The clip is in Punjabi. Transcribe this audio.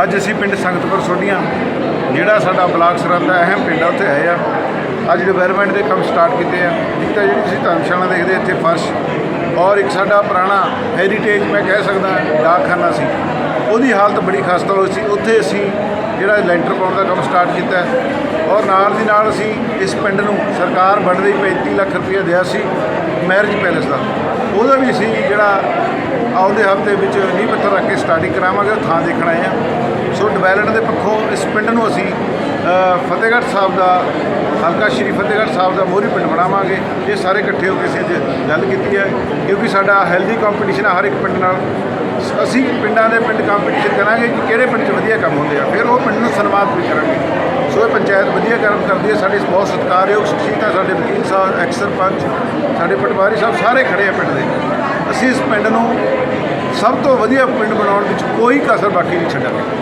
ਅੱਜ ਅਸੀਂ ਪਿੰਡ ਸੰਗਤਪੁਰ ਸੋਢੀਆਂ, ਜਿਹੜਾ ਸਾਡਾ ਬਲਾਕ ਸਰਹੱਦ ਦਾ ਅਹਿਮ ਪਿੰਡ ਆ, ਉੱਥੇ ਆਏ ਆ। ਅੱਜ ਡਿਵੈਲਪਮੈਂਟ ਦੇ ਕੰਮ ਸਟਾਰਟ ਕੀਤੇ ਆ। ਇੱਕ ਤਾਂ ਜਿਹੜੀ ਤੁਸੀਂ ਧਰਮਸ਼ਾਲਾ ਦੇਖਦੇ, ਇੱਥੇ ਫਰਸ਼, ਔਰ ਇੱਕ ਸਾਡਾ ਪੁਰਾਣਾ ਹੈਰੀਟੇਜ ਮੈਂ ਕਹਿ ਸਕਦਾ, ਡਾਕਖਾਨਾ ਸੀ। ਉਹਦੀ ਹਾਲਤ ਬੜੀ ਖਸਤਾ ਹੋਈ ਸੀ। ਉੱਥੇ ਅਸੀਂ ਜਿਹੜਾ ਲੈਂਟਰ ਪਾਉਣ ਦਾ ਕੰਮ ਸਟਾਰਟ ਕੀਤਾ ਔਰ ਨਾਲ ਦੀ ਨਾਲ ਅਸੀਂ ਇਸ ਪਿੰਡ ਨੂੰ ਸਰਕਾਰ ਵੱਢ ਰਹੀ 35 ਲੱਖ ਰੁਪਏ ਦਿਆ ਸੀ ਮੈਰਿਜ ਪੈਲੇਸ ਦਾ। ਉਹਦਾ ਵੀ ਅਸੀਂ ਜਿਹੜਾ ਆਉਂਦੇ ਹਫ਼ਤੇ ਵਿੱਚ ਨੀਂਹ ਪੱਥਰ ਰੱਖ ਕੇ ਸਟਾਰਟਿੰਗ ਕਰਾਵਾਂਗੇ, ਉਹ ਥਾਂ ਦੇਖਣ ਆਏ ਆ। ਸੋ ਡਿਵੈਲਪਮੈਂਟ ਦੇ ਪੱਖੋਂ ਇਸ ਪਿੰਡ ਨੂੰ ਅਸੀਂ ਫਤਿਹਗੜ੍ਹ ਸਾਹਿਬ ਦਾ, ਹਲਕਾ ਸ਼੍ਰੀ ਫਤਿਹਗੜ੍ਹ ਸਾਹਿਬ ਦਾ ਮੋਹਰੀ ਪਿੰਡ ਬਣਾਵਾਂਗੇ। ਇਹ ਸਾਰੇ ਇਕੱਠੇ ਹੋ ਕੇ ਅਸੀਂ ਅੱਜ ਗੱਲ ਕੀਤੀ ਹੈ, ਕਿਉਂਕਿ ਸਾਡਾ ਹੈਲਦੀ ਕੰਪੀਟੀਸ਼ਨ ਹੈ ਹਰ ਇੱਕ ਪਿੰਡ ਨਾਲ। ਅਸੀਂ ਪਿੰਡਾਂ ਦੇ ਪਿੰਡ ਕੰਪੀਟੀਸ਼ਨ ਕਰਾਂਗੇ ਕਿ ਕਿਹੜੇ ਪਿੰਡ 'ਚ ਵਧੀਆ ਕੰਮ ਹੁੰਦੇ ਆ। ਫਿਰ ਉਹ ਪਿੰਡ ਨੂੰ ਸਨਮਾਨਿਤ ਵੀ ਕਰਾਂਗੇ। ਸੋ ਇਹ ਪੰਚਾਇਤ ਵਧੀਆ ਕੰਮ ਕਰਦੀ ਹੈ, ਸਾਡੇ ਬਹੁਤ ਸਤਿਕਾਰਯੋਗ ਸ਼ਖਸੀਅਤ ਹੈ ਸਾਡੇ ਵਕੀਲ ਸਾਹਿਬ, ਐਕਸ ਸਰਪੰਚ, ਸਾਡੇ ਪਟਵਾਰੀ ਸਾਹਿਬ ਸਾਰੇ ਖੜੇ ਆ ਪਿੰਡ ਦੇ। ਅਸੀਂ ਇਸ ਪਿੰਡ ਨੂੰ ਸਭ ਤੋਂ ਵਧੀਆ ਪਿੰਡ ਬਣਾਉਣ ਵਿੱਚ ਕੋਈ ਕਸਰ ਬਾਕੀ ਨਹੀਂ ਛੱਡਾਂਗੇ।